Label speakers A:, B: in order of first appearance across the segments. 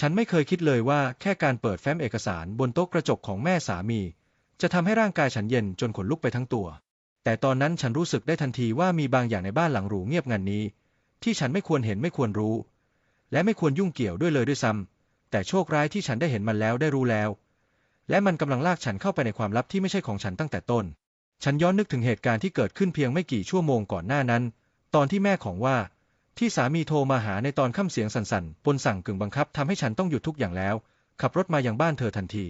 A: ฉันไม่เคยคิดเลยว่าแค่การเปิดแฟ้มเอกสารบนโต๊ะกระจกของแม่สามี จะทำให้ร่างกายฉันเย็นจนขนลุกไปทั้งตัว แต่ตอนนั้นฉันรู้สึกได้ทันทีว่ามีบางอย่างในบ้านหลังหรูเงียบงันนี้ ที่ฉันไม่ควรเห็นไม่ควรรู้ และไม่ควรยุ่งเกี่ยวด้วยเลยด้วยซ้ำแต่โชคร้ายที่ฉันได้เห็นมันแล้วได้รู้แล้ว และมันกำลังลากฉันเข้าไปในความลับที่ไม่ใช่ของฉันตั้งแต่ต้น ฉันย้อนนึกถึงเหตุการณ์ที่เกิดขึ้นเพียงไม่กี่ชั่วโมงก่อนหน้านั้น ตอนที่แม่ของว่า ที่สามีโทรมาหาในตอนค่ำเสียงสั่นๆปนสั่งกึ่งบังคับทำให้ฉันต้องหยุดทุกอย่างแล้ว ขับรถมาอยังบ้านเธอทันที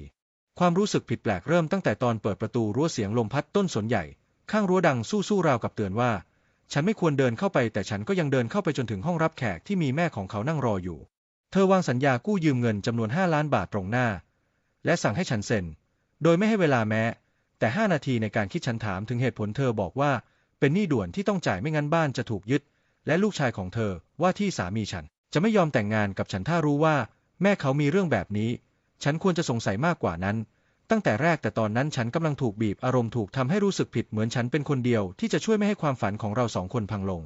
A: ความรู้สึกผิดแปลกเริ่มตั้งแต่ตอนเปิดประตูรั้วเสียงลมพัดต้นสนใหญ่ ข้างรั้วดังสู้ๆราวกับเตือนว่า ฉันไม่ควรเดินเข้าไปแต่ฉันก็ยังเดินเข้าไปจนถึงห้องรับแขกที่มีแม่ของเขานั่งรออยู่ เธอวางสัญญากู้ยืมเงินจำนวน 5 ล้านบาทตรงหน้า และสั่งให้ฉันเซ็น โดยไม่ให้เวลาแม้ แต่5นาทีในการคิดฉันถามถึงเหตุผลเธอบอกว่า เป็นหนี้ด่วนที่ต้องจ่ายไม่งั้นบ้านจะถูกยึด และลูกชายของเธอว่าที่สามีฉัน จะไม่ยอมแต่งงานกับฉันถ้ารู้ว่า แม่เขามีเรื่องแบบนี้ ฉันควรจะสงสัยมากกว่านั้น ตั้งแต่แรกแต่ตอนนั้นฉันกำลังถูกบีบอารมณ์ถูกทำให้รู้สึกผิดเหมือนฉันเป็นคนเดียวที่จะช่วยไม่ให้ความฝันของเราสองคนพังลง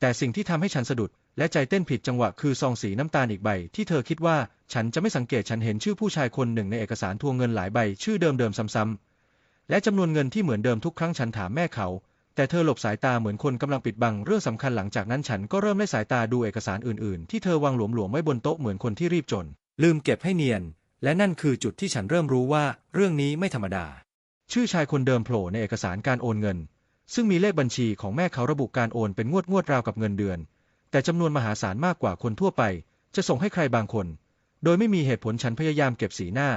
A: แต่สิ่งที่ทำให้ฉันสะดุด และใจเต้นผิดจังหวะคือซองสีน้ำตาลอีกใบ ที่เธอคิดว่าฉันจะไม่สังเกตฉันเห็นชื่อผู้ชายคนหนึ่งในเอกสารทวงเงินหลายใบชื่อเดิมๆซ้ำๆและจำนวนเงินที่เหมือนเดิมทุกครั้งฉันถามแม่เขา แต่เธอหลบสายตาเหมือนคนกำลังปิดบังเรื่องสำคัญหลังจากนั้นฉันก็เริ่มไล่สายตาดูเอกสารอื่นๆ ที่เธอวางหลวมๆไว้บนโต๊ะเหมือนคนที่รีบจน ลืมเก็บให้เนียน และนั่นคือจุดที่ฉันเริ่มรู้ว่าเรื่องนี้ไม่ธรรมดา ชื่อชายคนเดิมโผล่ในเอกสารการโอนเงิน ซึ่งมีเลขบัญชีของแม่เขาระบุการโอนเป็นงวดงวดราวกับเงินเดือน แต่จำนวนมหาศาลมากกว่าคนทั่วไป จะส่งให้ใครบางคน โดยไม่มีเหตุผลฉันพยายามเก็บสีหน้า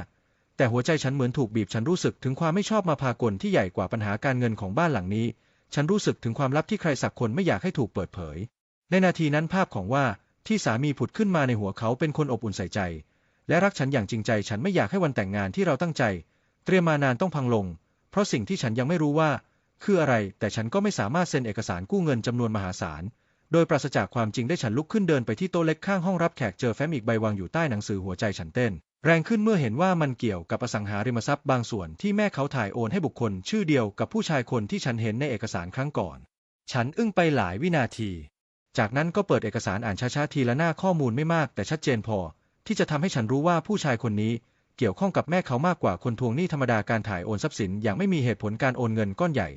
A: แต่หัวใจฉันเหมือนถูกบีบฉันรู้สึกถึงความไม่ชอบมาพากลที่ใหญ่กว่าปัญหาการเงินของบ้านหลังนี้ ฉันรู้สึกถึงความลับที่ใครสักคนไม่อยากให้ถูกเปิดเผย ในนาทีนั้นภาพของว่าที่สามีผุดขึ้นมาในหัวเขาเป็นคนอบอุ่นใส่ใจ และรักฉันอย่างจริงใจ ฉันไม่อยากให้วันแต่งงานที่เราตั้งใจ เตรียมมานานต้องพังลง เพราะสิ่งที่ฉันยังไม่รู้ว่า คืออะไร แต่ฉันก็ไม่สามารถเซ็นเอกสารกู้เงินจำนวนมหาศาล โดยปราศจากความจริงได้ฉันลุกขึ้นเดินไปที่โต๊ะเล็กข้างห้องรับแขกเจอแฟ้มอีกใบวางอยู่ใต้หนังสือหัวใจฉันเต้น แรงขึ้นเมื่อเห็นว่ามันเกี่ยวกับอสังหาริมทรัพย์บางส่วนที่แม่เขาถ่ายโอนให้บุคคลชื่อเดียวกับผู้ชายคนที่ฉันเห็นในเอกสารครั้งก่อน ฉันอึ้งไปหลายวินาที จากนั้นก็เปิดเอกสารอ่านช้าๆทีละหน้าข้อมูลไม่มากแต่ชัดเจนพอ ที่จะทำให้ฉันรู้ว่าผู้ชายคนนี้เกี่ยวข้องกับแม่เขามากกว่าคนทวงหนี้ธรรมดาการถ่ายโอนทรัพย์สินอย่างไม่มีเหตุผลการโอนเงินก้อนใหญ่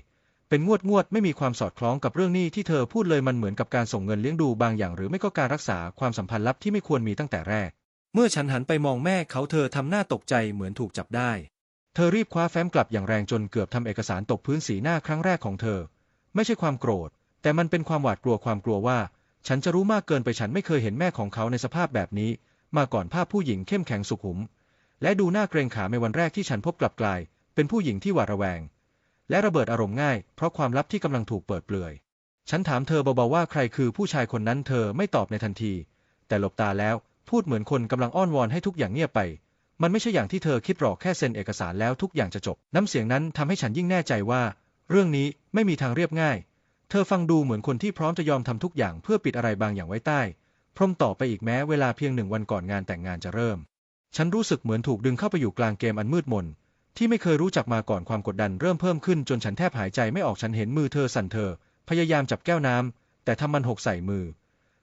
A: เป็นงวดงวดๆไม่มีความสอดคล้องกับเรื่องหนี้ที่เธอพูดเลยมันเหมือนกับการส่งเงินเลี้ยงดูบางอย่าง หรือไม่ก็การรักษาความสัมพันธ์ลับที่ไม่ควรมีตั้งแต่แรก เมื่อฉันหันไปมองแม่เขาเธอทำหน้าตกใจเหมือนถูกจับได้ เธอรีบคว้าแฟ้มกลับอย่างแรงจนเกือบทำเอกสารตกพื้นสีหน้าครั้งแรกของเธอ ไม่ใช่ความโกรธ แต่มันเป็นความหวาดกลัวความกลัวว่า ฉันจะรู้มากเกินไปฉันไม่เคยเห็นแม่ของเขาในสภาพแบบนี้ มาก่อนภาพผู้หญิงเข้มแข็งสุขุม และดูหน่าเกรงขามในวันแรกที่ฉันพบกลับกลาย เป็นผู้หญิงที่หวาดระแวง และระเบิดอารมณ์ง่าย เพราะความลับที่กำลังถูกเปิดเปลือย ฉันถามเธอเบาๆว่าใครคือผู้ชายคนนั้นเธอไม่ตอบในทันที แต่หลบตาแล้ว พูดเหมือนคนกำลังอ้อนวอนให้ทุกอย่างเงียบไป มันไม่ใช่อย่างที่เธอคิดหรอกแค่เซ็นเอกสารแล้วทุกอย่างจะจบ น้ำเสียงนั้นทำให้ฉันยิ่งแน่ใจว่า เรื่องนี้ไม่มีทางเรียบง่าย เธอฟังดูเหมือนคนที่พร้อมจะยอมทำทุกอย่างเพื่อปิดอะไรบางอย่างไว้ใต้ พรมต่อไปอีกแม้เวลาเพียงหนึ่งวันก่อนงานแต่งงานจะเริ่ม ฉันรู้สึกเหมือนถูกดึงเข้าไปอยู่กลางเกมอันมืดมนที่ไม่เคยรู้จักมาก่อนความกดดันเริ่มเพิ่มขึ้นจนฉันแทบหายใจไม่ออกฉันเห็นมือเธอสั่นเธอ พยายามจับแก้วน้ำแต่ทำมันหกใส่มือ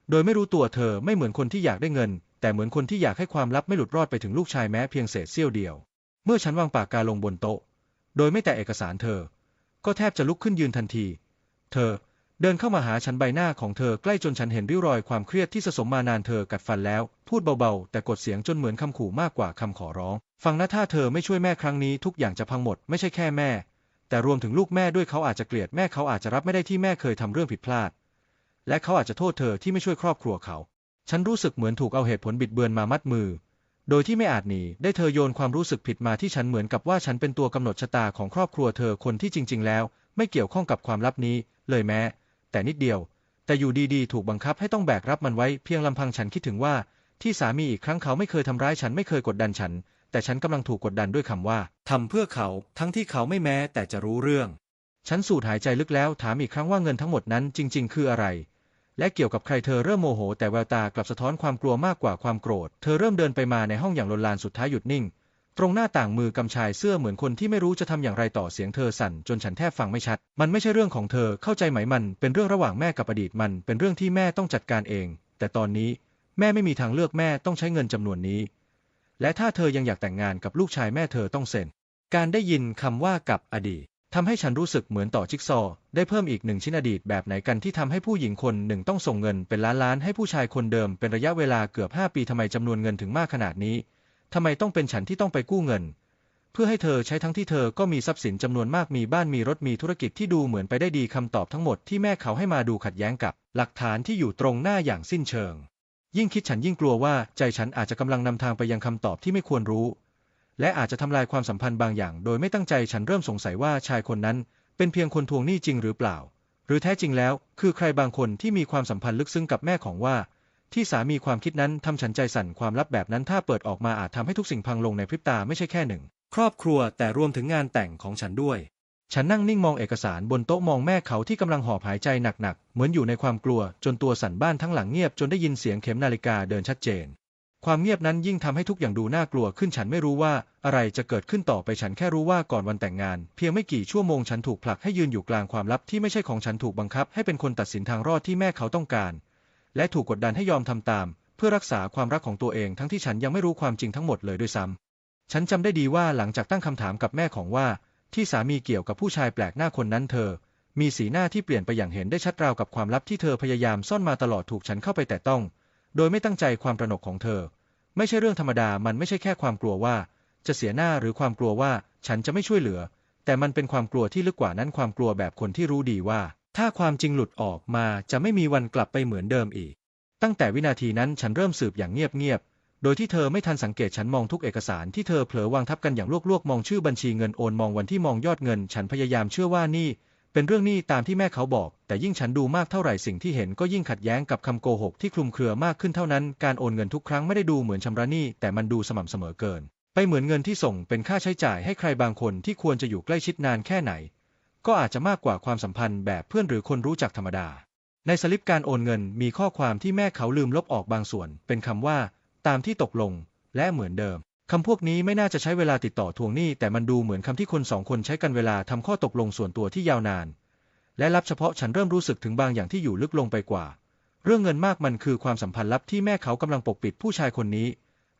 A: โดยไม่รู้ตัวเธอไม่เหมือนคนที่อยากได้เงิน แต่เหมือนคนที่อยากให้ความลับไม่หลุดรอดไปถึงลูกชายแม้เพียงเศษเสี้ยวเดียว เมื่อฉันวางปากกาลงบนโต๊ะ โดยไม่แตะเอกสารเธอ ก็แทบจะลุกขึ้นยืนทันที เธอเดินเข้ามาหาฉันใบหน้าของเธอใกล้จนฉันเห็นริ้วรอยความเครียดที่สะสมมานานเธอกัดฟันแล้ว พูดเบาๆ แต่กดเสียงจนเหมือนคำขู่มากกว่าคำขอร้อง ฟังนะถ้าเธอไม่ช่วยแม่ครั้งนี้ทุกอย่างจะพังหมดไม่ใช่แค่แม่ แต่รวมถึงลูกแม่ด้วยเขาอาจจะเกลียดแม่เขาอาจจะรับไม่ได้ที่แม่เคยทำเรื่องผิดพลาด และเขาอาจจะโทษเธอที่ไม่ช่วยครอบครัวเขา ฉันรู้สึกเหมือนถูกเอาเหตุผลบิดเบือนมามัดมือ โดยที่ไม่อาจหนี ได้เธอโยนความรู้สึกผิดมาที่ฉันเหมือนกับว่าฉันเป็นตัวกำหนดชะตาของครอบครัวเธอคนที่จริง ๆ แล้ว ไม่เกี่ยวข้องกับความลับนี้ เลยแม้ แต่นิดเดียว แต่อยู่ดีๆ ถูกบังคับให้ต้องแบกรับมันไว้เพียงลำพังฉันคิดถึงว่า ที่สามีอีกครั้งเขาไม่เคยทำร้ายฉันไม่เคยกดดันฉัน แต่ฉันกำลังถูกกดดันด้วยคำว่าทำเพื่อเขา ทั้งที่เขาไม่แม้แต่จะรู้เรื่อง ฉันสูดหายใจลึกแล้วถามอีกครั้งว่าเงินทั้งหมดนั้นจริง ๆ คืออะไร และเกี่ยวกับใครเธอเริ่มโมโห แต่แววตากลับสะท้อนความกลัวมากกว่าความโกรธ เธอเริ่มเดินไปมาในห้องอย่างลนลานสุดท้ายหยุดนิ่ง ตรงหน้าต่างมือกำชายเสื้อเหมือนคนที่ไม่รู้จะทำอย่างไรต่อเสียงเธอสั่นจนฉันแทบฟังไม่ชัด มันไม่ใช่เรื่องของเธอเข้าใจไหมมัน เป็นเรื่องระหว่างแม่กับอดีตมัน เป็นเรื่องที่แม่ต้องจัดการเอง แต่ตอนนี้แม่ไม่มีทางเลือกแม่ต้องใช้เงินจำนวนนี้ และถ้าเธอยังอยากแต่งงานกับลูกชายแม่เธอต้องเซ็นการได้ยินคำว่ากับอดีต ทำให้ฉันรู้สึกเหมือนต่อจิ๊กซอ ได้เพิ่มอีกหนึ่งชิ้นอดีตแบบไหนกันที่ทำให้ผู้หญิงคนหนึ่งต้องส่งเงินเป็นล้านล้านให้ผู้ชายคนเดิมเป็นระยะเวลาเกือบ5ปีทำไมจำนวนเงินถึงมากขนาดนี้ทำไมต้องเป็นฉันที่ต้องไปกู้เงิน เพื่อให้เธอใช้ทั้งที่เธอก็มีทรัพย์สินจำนวนมากมีบ้านมีรถมีธุรกิจที่ดูเหมือนไปได้ดีคำตอบทั้งหมดที่แม่เขาให้มาดูขัดแย้งกับ หลักฐานที่อยู่ตรงหน้าอย่างสิ้นเชิง ยิ่งคิดฉันยิ่งกลัวว่าใจฉันอาจจะกำลังนำทางไปยังคำตอบที่ไม่ควรรู้ และอาจจะทำลายความสัมพันธ์บางอย่าง โดยไม่ตั้งใจฉันเริ่มสงสัยว่าชายคนนั้น เป็นเพียงคนทวงหนี้จริงหรือเปล่า หรือแท้จริงแล้ว คือใครบางคนที่มีความสัมพันธ์ลึกซึ้งกับแม่ของว่า ที่สามีความคิดนั้นทำฉันใจสั่นความลับแบบนั้นถ้าเปิดออกมาอาจทำให้ทุกสิ่งพังลงในพริบตาไม่ใช่แค่หนึ่ง ครอบครัวแต่รวมถึงงานแต่งของฉันด้วย ฉันนั่งนิ่งมองเอกสารบนโต๊ะมองแม่เขาที่กำลังหอบหายใจหนักๆเหมือนอยู่ในความกลัว จนตัวสั่นบ้านทั้งหลังเงียบจนได้ยินเสียงเข็มนาฬิกาเดินชัดเจน ความเงียบนั้นยิ่งทำให้ทุกอย่างดูน่ากลัวขึ้นฉันไม่รู้ว่าอะไรจะเกิดขึ้นต่อไปฉันแค่รู้ว่าก่อนวันแต่งงาน เพียงไม่กี่ชั่วโมงฉันถูกผลักให้ยืนอยู่กลางความลับที่ไม่ใช่ของฉันถูกบังคับให้เป็นคนตัดสินทางรอดที่แม่เขาต้องการ และถูกกดดันให้ยอมทำตาม เพื่อรักษาความรักของตัวเองทั้งที่ฉันยังไม่รู้ความจริงทั้งหมดเลยด้วยซ้ำฉันจำได้ดีว่าหลังจากตั้งคำถามกับแม่ของว่า ที่สามีเกี่ยวกับผู้ชายแปลกหน้าคนนั้นเธอ มีสีหน้าที่เปลี่ยนไปอย่างเห็นได้ชัดราวกับความลับที่เธอพยายามซ่อนมาตลอดถูกฉันเข้าไปแต่ต้อง โดยไม่ตั้งใจความตระหนกของเธอ ไม่ใช่เรื่องธรรมดามันไม่ใช่แค่ความกลัวว่า จะเสียหน้าหรือความกลัวว่าฉันจะไม่ช่วยเหลือ แต่มันเป็นความกลัวที่ลึกกว่านั้นความกลัวแบบคนที่รู้ดีว่า ถ้าความจริงหลุดออกมาจะไม่มีวันกลับไปเหมือนเดิมอีก ตั้งแต่วินาทีนั้นฉันเริ่มสืบอย่างเงียบๆโดยที่เธอไม่ทันสังเกตฉันมองทุกเอกสารที่เธอเผลอวางทับกันอย่างลวกๆ มองชื่อบัญชีเงินโอนมองวันที่มองยอดเงิน ฉันพยายามเชื่อว่านี่ เป็นเรื่องหนี้ตามที่แม่เขาบอก แต่ยิ่งฉันดูมากเท่าไหร่สิ่งที่เห็นก็ยิ่งขัดแย้งกับคำโกหกที่คลุมเครือมากขึ้นเท่านั้น การโอนเงินทุกครั้งไม่ได้ดูเหมือนชำระหนี้แต่มันดูสม่ำเสมอเกิน ไปเหมือนเงินที่ส่งเป็นค่าใช้จ่ายให้ใครบางคนที่ควรจะอยู่ใกล้ชิดนานแค่ไหน ก็อาจจะมากกว่าความสัมพันธ์แบบเพื่อนหรือคนรู้จักธรรมดา ในสลิปการโอนเงินมีข้อความที่แม่เขาลืมลบออกบางส่วน เป็นคำว่า ตามที่ตกลง และเหมือนเดิม คำพวกนี้ไม่น่าจะใช้เวลาติดต่อทวงหนี้แต่มันดูเหมือนคำที่คนสองคนใช้กันเวลาทำข้อตกลงส่วนตัวที่ยาวนาน และลับเฉพาะฉันเริ่มรู้สึกถึงบางอย่างที่อยู่ลึกลงไปกว่า เรื่องเงินมากมันคือความสัมพันธ์ลับที่แม่เขากำลังปกปิดผู้ชายคนนี้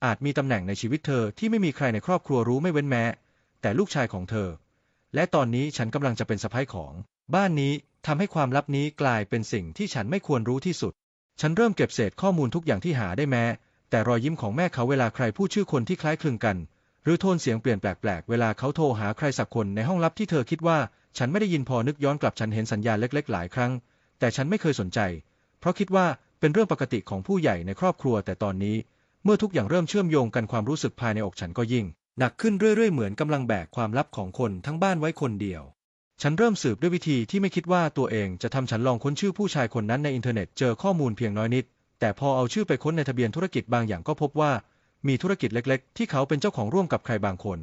A: อาจมีตำแหน่งในชีวิตเธอที่ไม่มีใครในครอบครัวรู้ไม่เว้นแม้ แต่ลูกชายของเธอ และตอนนี้ฉันกำลังจะเป็นสะพ้ายของ บ้านนี้ทำให้ความลับนี้กลายเป็นสิ่งที่ฉันไม่ควรรู้ที่สุด ฉันเริ่มเก็บเศษข้อมูลทุกอย่างที่หาได้แม้ แต่รอยยิ้มของแม่เขาเวลาใครพูดชื่อคนที่คล้ายคลึงกัน หรือโทนเสียงเปลี่ยนแปลกๆ เวลาเขาโทรหาใครสักคนในห้องลับที่เธอคิดว่า ฉันไม่ได้ยินพอนึกย้อนกลับฉันเห็นสัญญาณเล็กๆ หลายครั้ง แต่ฉันไม่เคยสนใจ เพราะคิดว่าเป็นเรื่องปกติของผู้ใหญ่ในครอบครัวแต่ตอนนี้ เมื่อทุกอย่างเริ่มเชื่อมโยงกันความรู้สึกภายในอกฉันก็ยิ่ง หนักขึ้นเรื่อยๆ เหมือนกำลังแบกความลับของคนทั้งบ้านไว้คนเดียว ฉันเริ่มสืบด้วยวิธีที่ไม่คิดว่าตัวเองจะทำฉันลองค้นชื่อผู้ชายคนนั้นในอินเทอร์เน็ตเจอข้อมูลเพียงน้อยนิด แต่พอเอาชื่อไปค้นในทะเบียนธุรกิจบางอย่างก็พบว่า มีธุรกิจเล็กๆ ที่เขาเป็นเจ้าของร่วมกับใครบางคน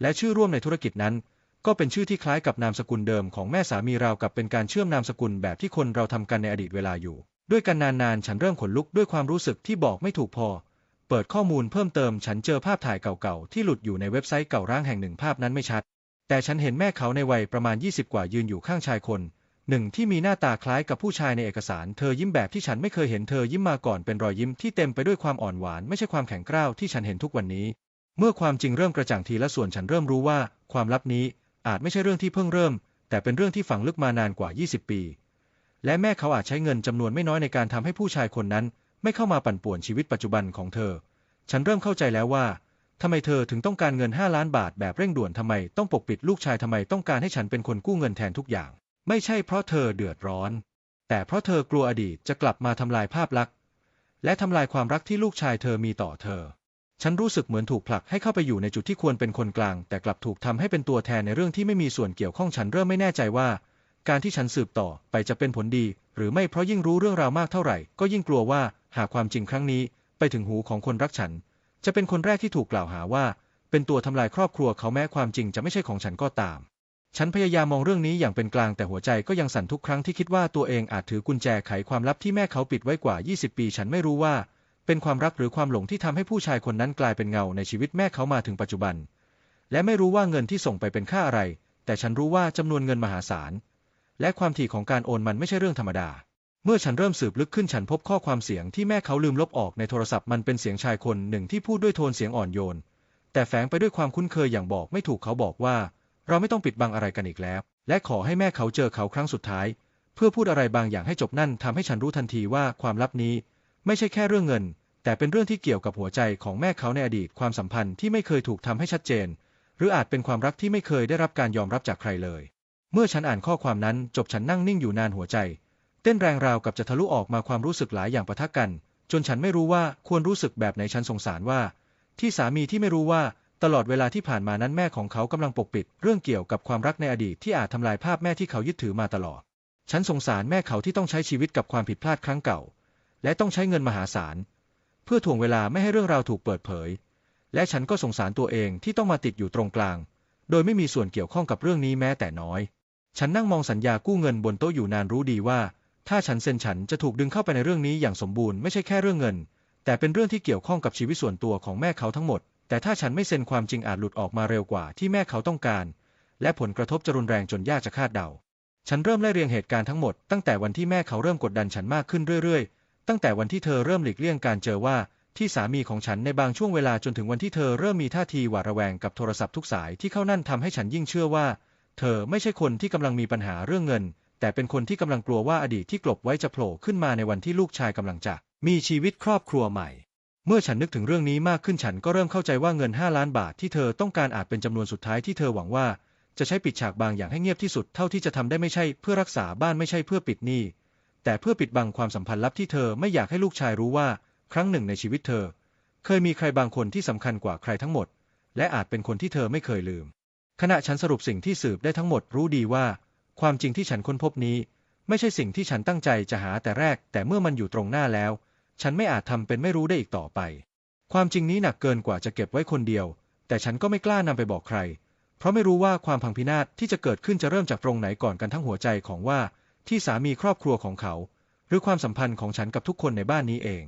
A: และชื่อร่วมในธุรกิจนั้น ก็เป็นชื่อที่คล้ายกับนามสกุลเดิมของแม่สามีราวกับเป็นการเชื่อมนามสกุลแบบที่คนเราทำกันในอดีตเวลาอยู่ ด้วยกันนานๆ ฉันเริ่มขนลุกด้วยความรู้สึกที่บอกไม่ถูกพอ เปิดข้อมูลเพิ่มเติมฉันเจอภาพถ่ายเก่าๆที่หลุดอยู่ในเว็บไซต์เก่าร้างแห่งหนึ่งภาพนั้นไม่ชัด แต่ฉันเห็นแม่เขาในวัยประมาณ 20 กว่ายืนอยู่ข้างชายคน หนึ่งที่มีหน้าตาคล้ายกับผู้ชายในเอกสาร เธอยิ้มแบบที่ฉันไม่เคยเห็นเธอยิ้มมาก่อนเป็นรอยยิ้มที่เต็มไปด้วยความอ่อนหวานไม่ใช่ความแข็งกร้าวที่ฉันเห็นทุกวันนี้ เมื่อความจริงเริ่มกระจ่างทีละส่วนฉันเริ่มรู้ว่า ความลับนี้อาจไม่ใช่เรื่องที่เพิ่งเริ่ม แต่เป็นเรื่องที่ฝังลึกมานานกว่า 20 ปี และแม่เขาอาจใช้เงินจำนวนไม่น้อยในการทำให้ผู้ชายคนนั้น ไม่เข้ามาปั่นป่วนชีวิตปัจจุบันของเธอ ฉันเริ่มเข้าใจแล้วว่าทำไมเธอถึงต้องการเงิน 5 ล้านบาทแบบเร่งด่วนทำไมต้องปกปิดลูกชายทำไมต้องการให้ฉันเป็นคนกู้เงินแทนทุกอย่าง ไม่ใช่เพราะเธอเดือดร้อน แต่เพราะเธอกลัวอดีตจะกลับมาทำลายภาพลักษณ์ และทำลายความรักที่ลูกชายเธอมีต่อเธอ ฉันรู้สึกเหมือนถูกผลักให้เข้าไปอยู่ในจุดที่ควรเป็นคนกลาง แต่กลับถูกทำให้เป็นตัวแทนในเรื่องที่ไม่มีส่วนเกี่ยวข้องฉันเริ่มไม่แน่ใจว่า การที่ฉันสืบต่อไปจะเป็นผลดี หรือไม่เพราะยิ่งรู้เรื่องราวมากเท่าไหร่ ก็ยิ่งกลัวว่าหากความจริงครั้งนี้ ไปถึงหูของคนรักฉัน จะเป็นคนแรกที่ถูกกล่าวหาว่า เป็นตัวทำลายครอบครัวเขาแม้ความจริงจะไม่ใช่ของฉันก็ตาม ฉันพยายามมองเรื่องนี้อย่างเป็นกลางแต่หัวใจก็ยังสั่นทุกครั้งที่คิดว่าตัวเองอาจถือกุญแจไขความลับที่แม่เขาปิดไว้กว่า 20 ปี ฉันไม่รู้ว่า เป็นความรักหรือความหลงที่ทำให้ผู้ชายคนนั้นกลายเป็นเงาในชีวิตแม่เขามาถึงปัจจุบัน และไม่รู้ว่าเงินที่ส่งไปเป็นค่าอะไร แต่ฉันรู้ว่าจำนวนเงินมหาศาล และความถี่ของการโอนมันไม่ใช่เรื่องธรรมดา เมื่อฉันเริ่มสืบลึกขึ้นฉันพบข้อความเสียงที่แม่เขาลืมลบออกในโทรศัพท์มันเป็นเสียงชายคนหนึ่งที่พูดด้วยโทนเสียงอ่อนโยน แต่แฝงไปด้วยความคุ้นเคยอย่างบอกไม่ถูกเขาบอกว่า เราไม่ต้องปิดบังอะไรกันอีกแล้ว และขอให้แม่เขาเจอเขาครั้งสุดท้าย เพื่อพูดอะไรบางอย่างให้จบนั่นทำให้ฉันรู้ทันทีว่าความลับนี้ ไม่ใช่แค่เรื่องเงิน แต่เป็นเรื่องที่เกี่ยวกับหัวใจของแม่เขาในอดีตความสัมพันธ์ที่ไม่เคยถูกทำให้ชัดเจน หรืออาจเป็นความรักที่ไม่เคยได้รับการยอมรับจากใครเลย เมื่อฉันอ่านข้อความนั้นจบฉันนั่งนิ่งอยู่นานหัวใจ เต้นแรงราวกับจะทะลุออกมาความรู้สึกหลายอย่างปะทะกัน จนฉันไม่รู้ว่าควรรู้สึกแบบไหนฉันสงสารว่า ที่สามีที่ไม่รู้ว่า ตลอดเวลาที่ผ่านมานั้นแม่ของเขากำลังปกปิด เรื่องเกี่ยวกับความรักในอดีตที่อาจทำลายภาพแม่ที่เขายึดถือมาตลอด ฉันสงสารแม่เขาที่ต้องใช้ชีวิตกับความผิดพลาดครั้งเก่า และต้องใช้เงินมหาศาล เพื่อถ่วงเวลาไม่ให้เรื่องราวถูกเปิดเผย และฉันก็สงสารตัวเองที่ต้องมาติดอยู่ตรงกลาง โดยไม่มีส่วนเกี่ยวข้องกับเรื่องนี้แม้แต่น้อย ฉันนั่งมองสัญญากู้เงินบนโต๊ะอยู่นานรู้ดีว่า ถ้าฉันเซ็นฉันจะถูกดึงเข้าไปในเรื่องนี้อย่างสมบูรณ์ไม่ใช่แค่เรื่องเงิน แต่เป็นเรื่องที่เกี่ยวข้องกับชีวิตส่วนตัวของแม่เขาทั้งหมด แต่ถ้าฉันไม่เซ็นความจริงอาจหลุดออกมาเร็วกว่าที่แม่เขาต้องการ และผลกระทบจะรุนแรงจนยากจะคาดเดา ฉันเริ่มไล่เรียงเหตุการณ์ทั้งหมดตั้งแต่วันที่แม่เขาเริ่มกดดันฉันมากขึ้นเรื่อยๆ ตั้งแต่วันที่เธอเริ่มหลีกเลี่ยงการเจอว่าที่สามีของฉันในบางช่วงเวลาจนถึงวันที่เธอเริ่มมีท่าทีหวาดระแวงกับโทรศัพท์ทุกสายที่เข้านั่นทำให้ฉันยิ่งเชื่อว่า เธอไม่ใช่คนที่กำลังมีปัญหาเรื่องเงิน แต่เป็นคนที่กำลังกลัวว่าอดีตที่กลบไว้จะโผล่ขึ้นมาในวันที่ลูกชายกำลังจะมีชีวิตครอบครัวใหม่ เมื่อฉันนึกถึงเรื่องนี้มากขึ้นฉันก็เริ่มเข้าใจว่าเงิน 5 ล้านบาทที่เธอต้องการอาจเป็นจำนวนสุดท้ายที่เธอหวังว่า จะใช้ปิดฉากบางอย่างให้เงียบที่สุดเท่าที่จะทำได้ไม่ใช่เพื่อรักษาบ้านไม่ใช่เพื่อปิดหนี้ แต่เพื่อปิดบังความสัมพันธ์ลับที่เธอไม่อยากให้ลูกชายรู้ว่า ครั้งหนึ่งในชีวิตเธอ เคยมีใครบางคนที่สำคัญกว่าใครทั้งหมด และอาจเป็นคนที่เธอไม่เคยลืม ขณะฉันสรุปสิ่งที่สืบได้ทั้งหมดรู้ดีว่า ความจริงที่ฉันค้นพบนี้ ไม่ใช่สิ่งที่ฉันตั้งใจจะหาแต่แรก แต่เมื่อมันอยู่ตรงหน้าแล้ว ฉันไม่อาจทำเป็นไม่รู้ได้อีกต่อไป ความจริงนี้หนักเกินกว่าจะเก็บไว้คนเดียว แต่ฉันก็ไม่กล้านำไปบอกใคร เพราะไม่รู้ว่าความพังพินาศที่จะเกิดขึ้นจะเริ่มจากตรงไหนก่อนกันทั้งหัวใจของว่าที่สามีครอบครัวของเขา หรือความสัมพันธ์ของฉันกับทุกคนในบ้านนี้เอง